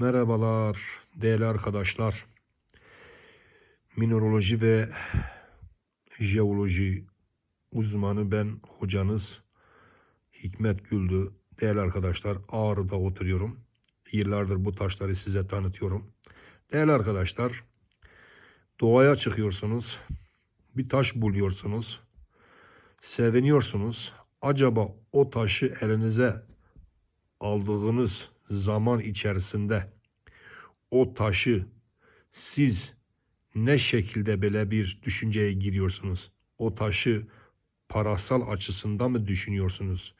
Merhabalar değerli arkadaşlar. Mineraloji ve jeoloji uzmanı ben hocanız Hikmet Güldü. Değerli arkadaşlar Ağrı'da oturuyorum. Yıllardır bu taşları size tanıtıyorum. Değerli arkadaşlar doğaya çıkıyorsunuz. Bir taş buluyorsunuz. Seviniyorsunuz. Acaba o taşı elinize aldığınız zaman içerisinde o taşı siz ne şekilde böyle bir düşünceye giriyorsunuz? O taşı parasal açısından mı düşünüyorsunuz?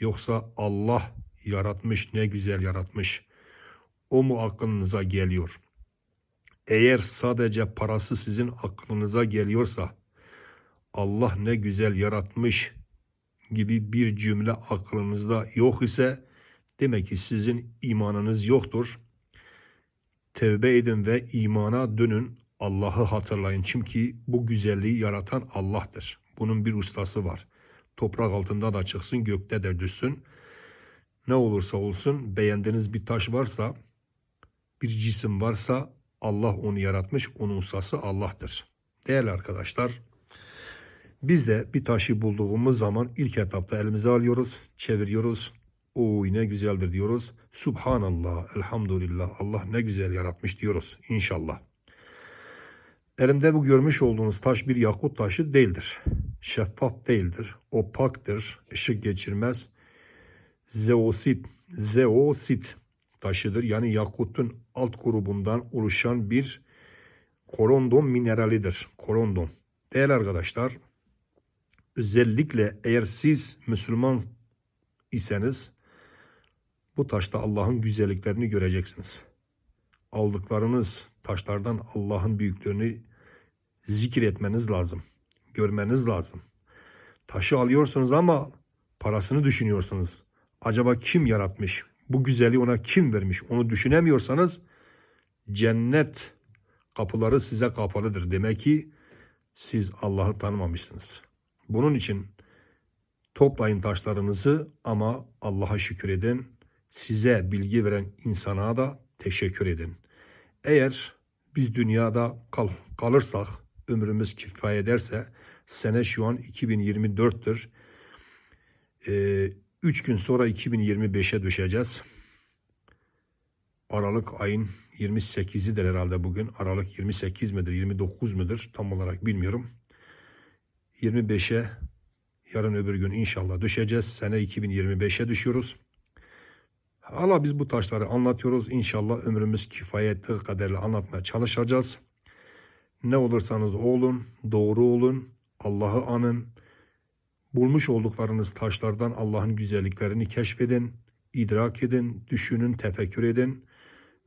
Yoksa Allah yaratmış, ne güzel yaratmış. O mu aklınıza geliyor? Eğer sadece parası sizin aklınıza geliyorsa Allah ne güzel yaratmış gibi bir cümle aklınızda yok ise demek ki sizin imanınız yoktur. Tevbe edin ve imana dönün. Allah'ı hatırlayın. Çünkü bu güzelliği yaratan Allah'tır. Bunun bir ustası var. Toprak altında da çıksın, gökte de düşsün. Ne olursa olsun beğendiğiniz bir taş varsa, bir cisim varsa Allah onu yaratmış. Onun ustası Allah'tır. Değerli arkadaşlar, biz de bir taşı bulduğumuz zaman ilk etapta elimize alıyoruz, çeviriyoruz. Oy ne güzeldir diyoruz. Subhanallah, elhamdülillah, Allah ne güzel yaratmış diyoruz inşallah. Elimde bu görmüş olduğunuz taş bir yakut taşı değildir. Şeffaf değildir, opaktır, ışık geçirmez. Zeosit, zeosit taşıdır. Yani yakutun alt grubundan oluşan bir korondon mineralidir. Korondon. Değerli arkadaşlar, özellikle eğer siz Müslüman iseniz bu taşta Allah'ın güzelliklerini göreceksiniz. Aldıklarınız taşlardan Allah'ın büyüklüğünü zikretmeniz lazım. Görmeniz lazım. Taşı alıyorsunuz ama parasını düşünüyorsunuz. Acaba kim yaratmış? Bu güzelliği ona kim vermiş? Onu düşünemiyorsanız cennet kapıları size kapalıdır. Demek ki siz Allah'ı tanımamışsınız. Bunun için toplayın taşlarınızı ama Allah'a şükür edin. Size bilgi veren insana da teşekkür edin. Eğer biz dünyada kal kalırsak, ömrümüz kifayet ederse, sene şu an 2024'tür. 3 gün sonra 2025'e düşeceğiz. Aralık ayın 28'idir herhalde bugün. Aralık 28 midir, 29 mudur tam olarak bilmiyorum. 25'e yarın öbür gün inşallah düşeceğiz. Sene 2025'e düşüyoruz. Hala biz bu taşları anlatıyoruz. İnşallah ömrümüz kifayetli kadarıyla anlatmaya çalışacağız. Ne olursanız olun, doğru olun, Allah'ı anın. Bulmuş olduklarınız taşlardan Allah'ın güzelliklerini keşfedin, idrak edin, düşünün, tefekkür edin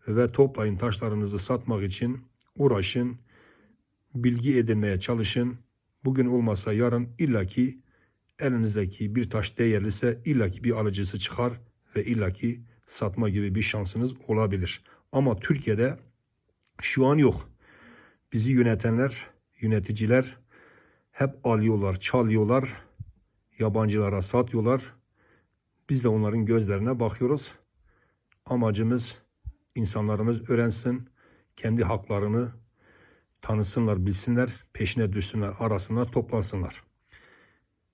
ve toplayın taşlarınızı satmak için uğraşın, bilgi edinmeye çalışın. Bugün olmasa yarın illaki elinizdeki bir taş değerliyse illaki bir alıcısı çıkar ve illaki satma gibi bir şansınız olabilir. Ama Türkiye'de şu an yok. Bizi yönetenler, yöneticiler hep alıyorlar, çalıyorlar, yabancılara satıyorlar. Biz de onların gözlerine bakıyoruz. Amacımız insanlarımız öğrensin, kendi haklarını tanısınlar, bilsinler, peşine düşsünler, arasınlar, toplansınlar.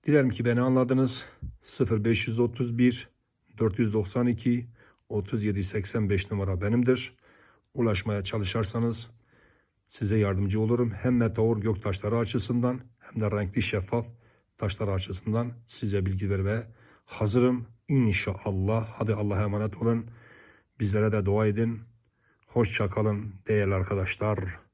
Dilerim ki beni anladınız. 0531 492 3785 numara benimdir. Ulaşmaya çalışırsanız size yardımcı olurum. Hem meteor gök taşları açısından hem de renkli şeffaf taşlar açısından size bilgi vermeye hazırım. İnşallah. Hadi Allah'a emanet olun. Bizlere de dua edin. Hoşça kalın değerli arkadaşlar.